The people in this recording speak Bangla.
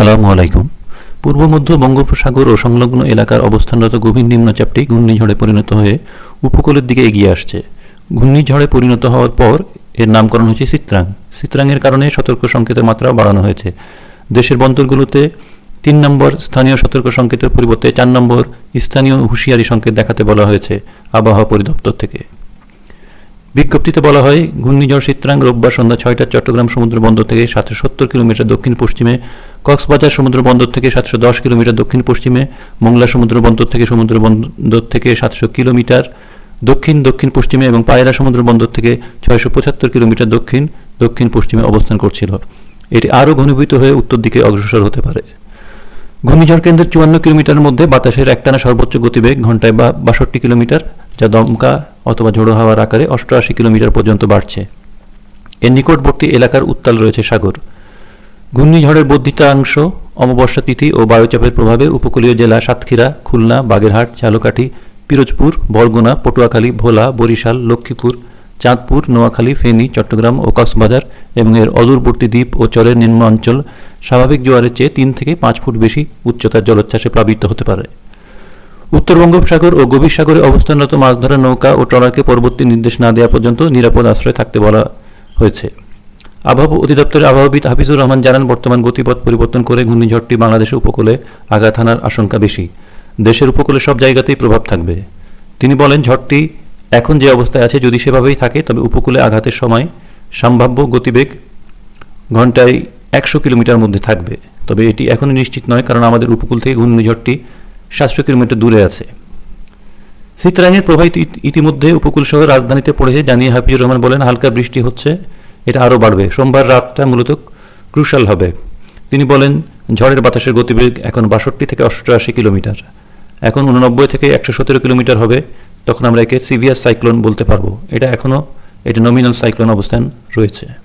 আসসালামু আলাইকুম। পূর্ব মধ্য বঙ্গোপসাগর ও সংলগ্ন এলাকার অবস্থানরত গভীর নিম্নচাপটি ঘূর্ণিঝড়ে পরিণত হয়ে উপকূলের দিকে এগিয়ে আসছে। ঘূর্ণিঝড়ে পরিণত হওয়ার পর এর নামকরণ হয়েছে চিত্রাং। চিত্রাংয়ের কারণে সতর্ক সংকেতের মাত্রাও বাড়ানো হয়েছে। দেশের বন্দরগুলোতে তিন নম্বর স্থানীয় সতর্ক সংকেতের পরিবর্তে চার নম্বর স্থানীয় হুঁশিয়ারি সংকেত দেখাতে বলা হয়েছে আবহাওয়া পরিদপ্তর থেকে। বিজ্ঞপ্তিতে বলা হয়, ঘূর্ণিঝড় চিত্রাং রোববার সন্ধ্যা ছয়টা চট্টগ্রাম সমুদ্র বন্দর থেকে সাতশো সত্তর কিলোমিটার দক্ষিণ পশ্চিমে, কক্সবাজার সমুদ্র বন্দর থেকে সাতশো দশ কিলোমিটার দক্ষিণ পশ্চিমে, মোংলা সমুদ্র বন্দর থেকে সমুদ্র বন্দর থেকে সাতশো কিলোমিটার দক্ষিণ দক্ষিণ পশ্চিমে এবং পায়রা সমুদ্র বন্দর থেকে ছয়শো পঁচাত্তর কিলোমিটার দক্ষিণ দক্ষিণ পশ্চিমে অবস্থান করছিল। এটি আরও ঘনীভূত হয়ে উত্তর দিকে অগ্রসর হতে পারে। ঘূর্ণিঝড় কেন্দ্রের চুয়ান্ন কিলোমিটার মধ্যে বাতাসের একটানা সর্বোচ্চ গতিবেগ ঘন্টায় বা, বাষট্টি কিলোমিটার যা দমকা অথবা ঝোড়ো হাওয়ার আকারে অষ্টআশি কিলোমিটার পর্যন্ত বাড়ছে। এর নিকটবর্তী এলাকার উত্তাল রয়েছে সাগর। ঘূর্ণিঝড়ের বর্ধিতাংশ অমাবস্যা তিথি ও বায়ুচাপের প্রভাবে উপকূলীয় জেলা সাতক্ষীরা, খুলনা, বাগেরহাট, ঝালকাঠি, পিরোজপুর, বরগুনা, পটুয়াখালী, ভোলা, বরিশাল, লক্ষ্মীপুর, চাঁদপুর, নোয়াখালী, ফেনী, চট্টগ্রাম ও কক্সবাজার এবং এর অদূরবর্তী দ্বীপ ও চরের নিম্ন অঞ্চল স্বাভাবিক জোয়ারের চেয়ে তিন থেকে পাঁচ ফুট বেশি উচ্চতার জলোচ্ছ্বাসে প্লাবিত হতে পারে। উত্তর বঙ্গোপসাগর ও গভীর সাগরে অবস্থানরত মাছ ধরা নৌকা ও ট্রলারকে পরবর্তী নির্দেশ না দেওয়া পর্যন্ত নিরাপদ আশ্রয় থাকতে বলা হয়েছে। আবহাওয়া অধিদপ্তরের আবহাওয়াবিদ হাফিজুর রহমান জানান, বর্তমান গতিপথ পরিবর্তন করে ঘূর্ণিঝড়টি বাংলাদেশের উপকূলে আঘাত হানার আশঙ্কা বেশি। দেশের উপকূলে সব জায়গাতেই প্রভাব থাকবে। তিনি বলেন, ঝড়টি এখন যে অবস্থায় আছে যদি সেভাবেই থাকে, তবে উপকূলে আঘাতের সময় সম্ভাব্য গতিবেগ ঘন্টায় একশো কিলোমিটার মধ্যে থাকবে। তবে এটি এখনই নিশ্চিত নয়, কারণ আমাদের উপকূল থেকে ঘূর্ণিঝড়টি সাতশো কিলোমিটার দূরে আছে। চিত্রাঙ্গের প্রবাহিত ইতিমধ্যে উপকূল সহ রাজধানীতে পড়েছে জানিয়ে হাফিজুর রহমান বলেন, হালকা বৃষ্টি হচ্ছে, এটা আরও বাড়বে। সোমবার রাতটা মূলত ক্রুশাল হবে। তিনি বলেন, ঝড়ের বাতাসের গতিবেগ এখন বাষট্টি থেকে অষ্টআশি কিলোমিটার। এখন উননব্বই থেকে একশো সতেরো কিলোমিটার হবে। তখন আমরা একে সিভিয়ার সাইক্লোন বলতে পারব। এটা এখনও, এটা নমিনাল সাইক্লোন অবস্থান রয়েছে।